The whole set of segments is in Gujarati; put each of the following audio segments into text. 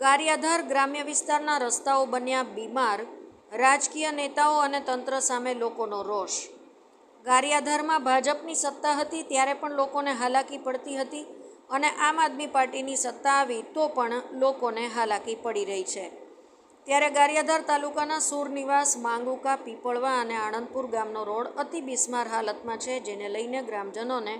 ગારિયાધાર ગ્રામ્ય વિસ્તારના રસ્તાઓ બન્યા બીમાર, રાજકીય નેતાઓ અને તંત્ર સામે લોકોનો રોષ. ગારિયાધારમાં ભાજપની સત્તા હતી ત્યારે પણ લોકોને હાલાકી પડતી હતી અને આમ આદમી પાર્ટીની સત્તા આવી તો પણ લોકોને હાલાકી પડી રહી છે. ત્યારે ગારિયાધાર તાલુકાના સુરનિવાસ, માંગુકા, પીપળવા અને આણંદપુર ગામનો રોડ અતિ બિસ્માર હાલતમાં છે, જેને લઈને ગ્રામજનોને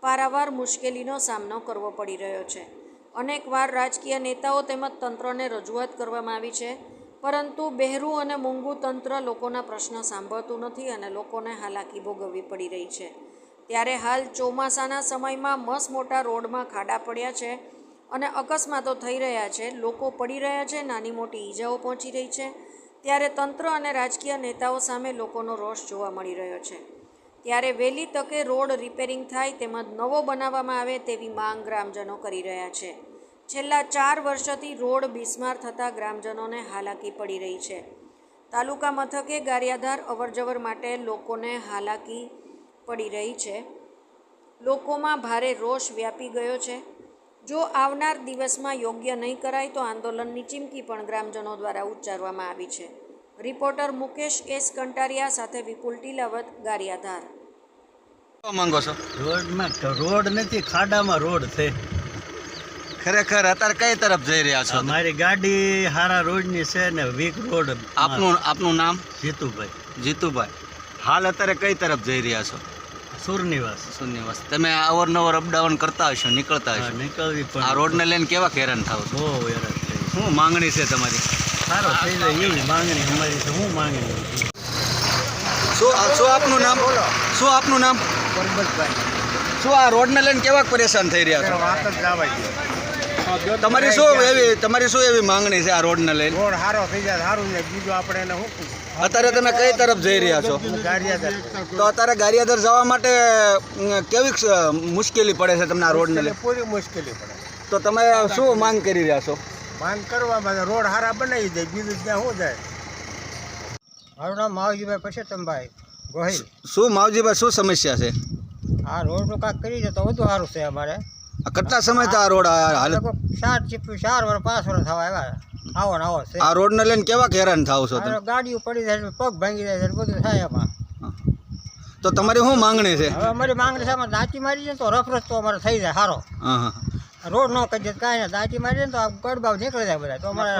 પારાવાર મુશ્કેલીનો સામનો કરવો પડી રહ્યો છે. અનેકવાર રાજકીય નેતાઓ તેમજ તંત્રને રજૂઆત કરવામાં આવી છે. પરંતુ બહેરું અને મૂંગું તંત્ર લોકોના પ્રશ્ન સાંભળતું નથી અને લોકોને હાલાકી ભોગવવી પડી રહી છે. ત્યારે હાલ ચોમાસાના સમયમાં મસ મોટા રોડમાં ખાડા પડ્યા છે અને અકસ્માતો થઈ રહ્યા છે. લોકો પડી રહ્યા છે, નાની મોટી ઈજાઓ પહોંચી રહી છે. ત્યારે તંત્ર અને રાજકીય નેતાઓ સામે લોકોનો રોષ જોવા મળી રહ્યો છે. ત્યારે વહેલી તકે રોડ રિપેરિંગ થાય તેમજ નવો બનાવવામાં આવે તેવી માંગ ગ્રામજનો કરી રહ્યા છે. છેલ્લા ચાર વર્ષથી રોડ બિસ્માર થતાં ગ્રામજનોને હાલાકી પડી રહી છે. તાલુકા મથકે ગારિયાધાર અવરજવર માટે લોકોને હાલાકી પડી રહી છે. લોકોમાં ભારે રોષ વ્યાપી ગયો છે. જો આવનાર દિવસમાં યોગ્ય નહીં કરાય તો આંદોલનની ચીમકી પણ ગ્રામજનો દ્વારા ઉચ્ચારવામાં આવી છે. રિપોર્ટર મુકેશ એસ કંટારિયા સાથે વિપુલ ટીલાવત ગારિયાધાર. માંગો છો? રોડમાં તો રોડ નથી ખાડામાં રોડ છે. ખરેખર અત્યારે કઈ તરફ જઈ રહ્યા છો? મારી ગાડી હારા રોડની છે ને વીક રોડ આપનું આપનું નામ? જીતુભાઈ. જીતુભાઈ. હાલ અત્યારે કઈ તરફ જઈ રહ્યા છો? સુરનિવાસ. સુરનિવાસ. તમે અવારનવાર અપડાઉન કરતા હશો નીકળતા હશો. નીકળવી આ પણ રોડને લઈને કેવા હેરાન થાવ છો? બહુ હેરાન શું માંગણી છે તમારી? સારો થઈ જાય એવી માંગણી અમારી તો શું માંગણી શું શું આપનું નામ? શું આપનું નામ? શું આ રોડને લઈને કેવા પરેશાન થઈ રહ્યા છો? તમારી શું એવી તમારી શું એવી માંગણી છે આ રોડને લઈને? રોડ સારો થઈ જાય સારું ને બીજું આપણે એને શું અત્યારે તમે કઈ તરફ જઈ રહ્યા છો? તો અત્યારે ગારિયાદર જવા માટે કેવી મુશ્કેલી પડે છે તમને આ રોડને લઈને? પૂરી મુશ્કેલી પડે. તો તમે શું માંગ કરી રહ્યા છો? માંગ કરવામાં રોડ સારા બનાવી દે બીજું ત્યાં શું જાય? મારું નામ માવજીભાઈ પશેતમભાઈ ગોહિલ. શું માવજીભાઈ શું સમસ્યા છે? આ રોડનું કાંક કરી દે તો વધુ સારું છે અમારે. કેટલા સમયથી આ રોડ આ હાલત ચાર ચીપી ચાર વર્ષ પાંચ વર્ષ થવા આવ્યા. આવો ને આવો છે. આ રોડને લઈને કેવા હેરાન થાવ છો તમે? ગાડીઓ પડી જાય છે, પગ ભાંગી જાય છે બધું થાય એમાં તો તમારી શું માંગણી છે? હવે અમારી માંગણી છે અમારે દાંતી મારી છે તો રફ રસ્તો અમારે થઈ જાય સારો હા હા. રોડ ન કરી દે કાંઈ ના દાંતી મારી ને તો આ ગડબાવ નીકળી જાય બધા. તો અમારે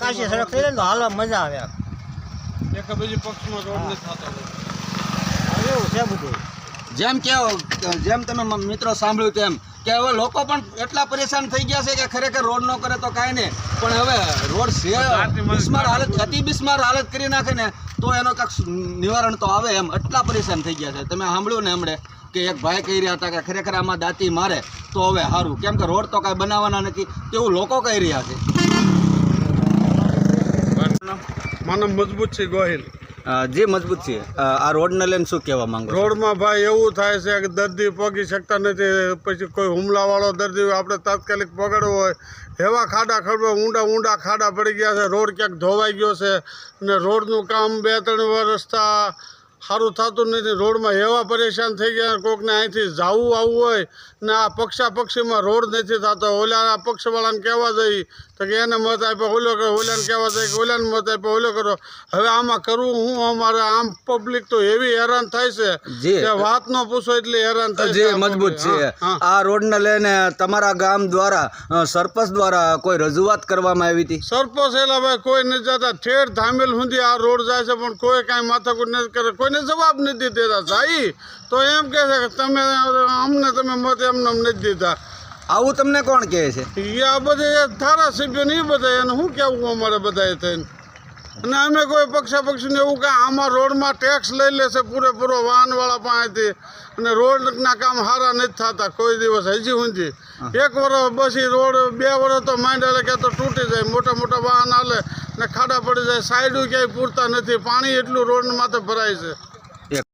કાશી સડક થઈ જાય ને તો હાલવા મજા આવે એમ. હવે એવું છે બધું. જેમ કે જેમ તમે મિત્રો સાંભળ્યું તેમ કે હવે લોકો પણ એટલા પરેશાન થઈ ગયા છે કે ખરેખર રોડ ન કરે તો કાંઈ નહીં. પણ હવે રોડ છે બિસ્માર હાલત અતિ બિસ્માર હાલત કરી નાખે ને તો એનો કાંઈક નિવારણ તો આવે એમ. એટલા પરેશાન થઈ ગયા છે. તમે સાંભળ્યું ને હમણે કે એક ભાઈ કહી રહ્યા હતા કે ખરેખર આમાં દાંતી મારે તો હવે સારું કેમ કે રોડ તો કાંઈ બનાવવાના નથી તેવું લોકો કહી રહ્યા છે. માનવ મજબૂત છે ગોહિલ. જે મજબૂત છે આ રોડને લઈને શું કહેવા માંગો રોડમાં ભાઈ એવું થાય છે કે દર્દી પગી શકતા નથી, પછી કોઈ હુમલાવાળો દર્દી આપણે તાત્કાલિક પકડવો હોય, એવા ખાડા ખડવા ઊંડા ઊંડા ખાડા પડી ગયા છે, રોડ ક્યાંક ધોવાઈ ગયો છે અને રોડનું કામ બે ત્રણ વર્ષથી સારું થતું નથી. રોડમાં એવા પરેશાન થઈ ગયા કોકને અહીંથી જાવું આવવું હોય ને આ પક્ષા પક્ષીમાં રોડ નથી થતો. ઓલા પક્ષવાળાને કહેવા જઈ તો કે એને મત આપ્યો ઓલો કરો ઓલાને કહેવા જાય કે ઓલાને મત આપ્યો ઓલો કરો. હવે આમાં કરવું હું? અમારે આમ પબ્લિક તો એવી હેરાન થાય છે કે વાત ન પૂછો એટલી હેરાન થાય છે મજબૂત છે. આ રોડને લઈને તમારા ગામ દ્વારા સરપંચ દ્વારા કોઈ રજૂઆત કરવામાં આવી હતી? સરપંચ એટલે ભાઈ કોઈ નથી જતા. ઠેર ધામેલ સુધી આ રોડ જાય છે પણ કોઈ કાંઈ માથાકૂટ નથી કરે. કોઈને જવાબ નથી દેતા સાહી તો એમ કહે છે કે તમે અમને તમે મત એમને એમ નથી દીધા આવું તમને કોણ કહે છે? એ આ બધા ધારાસભ્યો ને એ બધા એને શું કહેવું અમારે બધાએ થઈને? અને અમે કોઈ પક્ષા પક્ષીને એવું કે આમાં રોડમાં ટેક્સ લઈ લેશે પૂરેપૂરો વાહનવાળા પાસેથી. અને રોડના કામ સારા નથી થતા કોઈ દિવસ હજી સુધી એક વર્ષ બસી રોડ બે વર્ષ તો માંડે કે તો તૂટી જાય મોટા મોટા વાહન હાલે. ને ખાડા પડી જાય સાઈડો ક્યાંય પૂરતા નથી. પાણી એટલું રોડ માથે ભરાય છે.